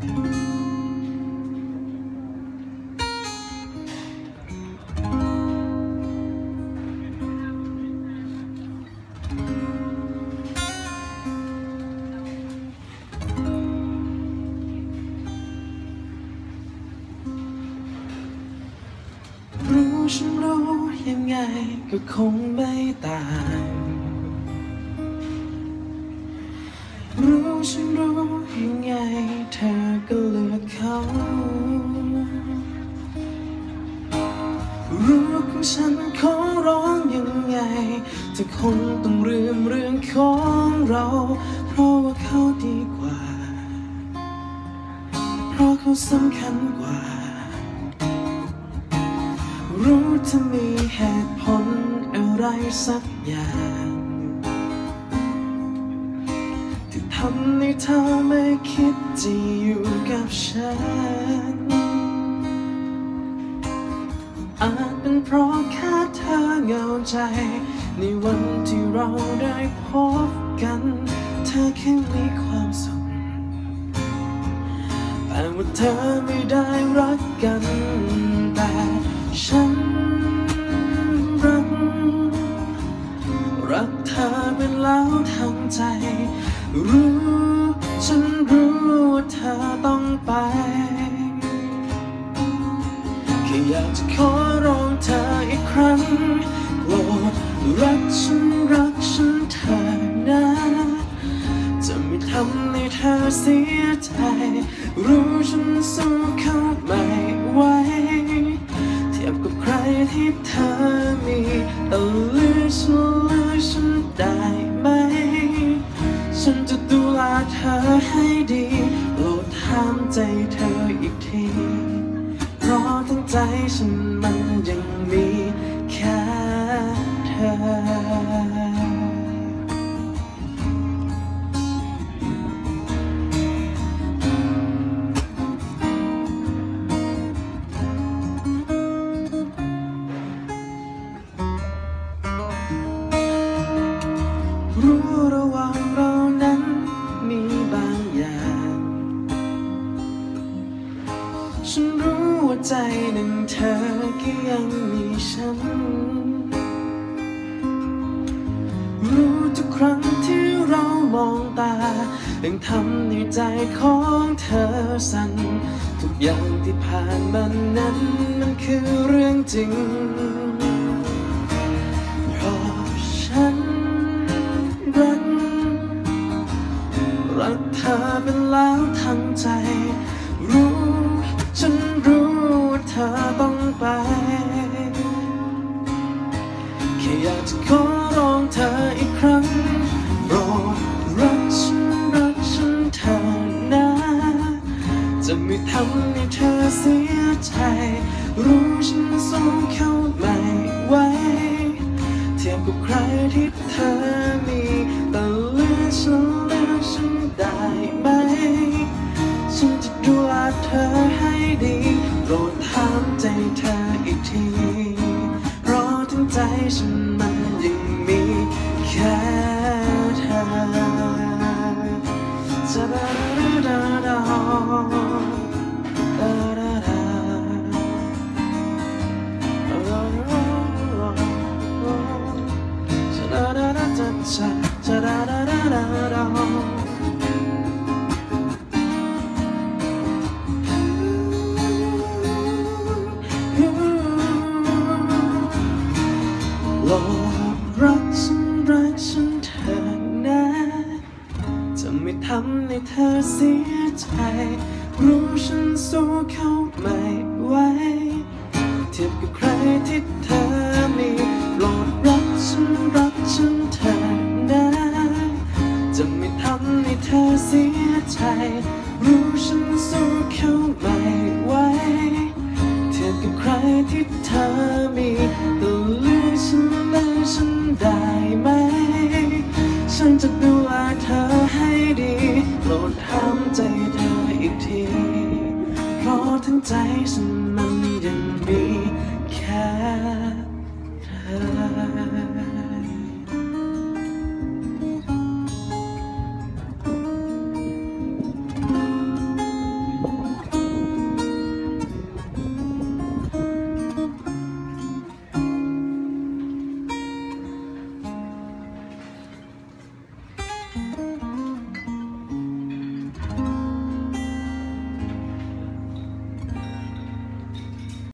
รู้ฉันรู้ยังไงก็คงไม่ต่างรู้ฉันรู้ เขารู้ของฉันขอร้องยังไงเธอคงต้องเรื่องเรื่องของเรา เพราะว่าเขาดีกว่า เพราะเขาสำคัญกว่า รู้ถ้ามีเหตุผลอะไรสักอย่างำให้เธอไม่คิดจะอยู่กับฉัน อาจเป็นเพราะแค่เธอเหงาใจ ในวันที่เราได้พบกัน เธอแค่มีความสุข แต่ว่าเธอไม่ได้รักกัน แต่ฉันรัก รักเธอเป็นแล้วทั้งใจ รู้ ฉันรู้ว่าเธอต้องไปแค่อยากจะขอร้องเธออีกครั้งโปรดรักฉันรักฉันเธอนะ จะไม่ทำให้เธอเสียใจ รู้ฉันสู้เขาไม่ไหวเทียบกับใครที่เธอมีตลอก ให้ดีโปรดถามใจเธออีกที เพราะทั้งใจฉันมันยังมี ใจหนึ่งเธอก็ยังมีฉัน รู้ทุกครั้งที่เรามองตายังทำให้ใจของเธอสั่นทุกอย่างที่ผ่านมานั้นมันคือเรื่องจริง เพราะฉันรักรักเธอเป็นแล้วทั้งใจ รู้ ฉันรู้ ว่าเธอต้องไป แค่อยากจะขอร้องเธออีกครั้งโปรดรักฉันรักฉันเธอนะ จะไม่ทำให้เธอเสียใจรู้ฉันสู้เขาไม่ไหวเทียบกับใครที่เธอมีแต่เลือกฉันเลือกฉันได้ไหมฉันจะดูแลเธอให้ รดถามใจเธออีกทีเพราะทั้งใจฉันมันยังมีแค่เธอจะดาดาดาจะดาดาดาโทียบกับใครที่เธอมีโปรดรักฉันรักฉันเธอนะ จะไม่ทำให้เธอเสียใจ รู้ฉันสู้เขาไม่ไหวเทียบกับใครที่เธอมีแต่เลือกฉันเลือกฉันได้ไหม ฉันจะดูแลเธอให้ดีโปรดถามใจเธออีกที เพราะทั้งใจฉัน